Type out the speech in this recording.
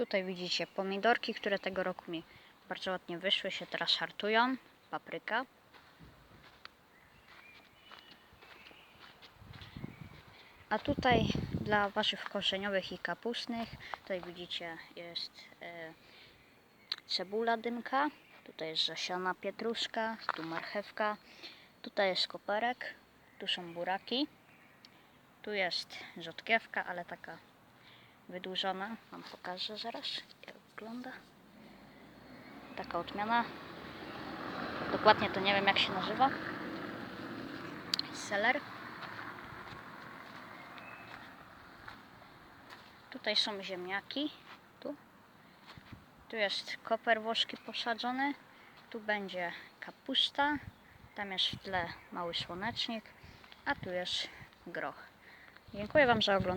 Tutaj widzicie pomidorki, które tego roku mi bardzo ładnie wyszły, się teraz hartują. Papryka. A tutaj dla warzyw korzeniowych i kapustnych, tutaj widzicie jest e, cebula dymka, tutaj jest zasiana pietruszka, tu marchewka, tutaj jest koperek, tu są buraki, tu jest rzodkiewka, ale taka wydłużona, wam pokażę zaraz jak wygląda. Taka odmiana. Dokładnie to nie wiem jak się nazywa. Seler. Tutaj są ziemniaki. Tu. Tu jest koper włoski posadzony. Tu będzie kapusta. Tam jest w tle mały słonecznik. A tu jest groch. Dziękuję Wam za oglądanie.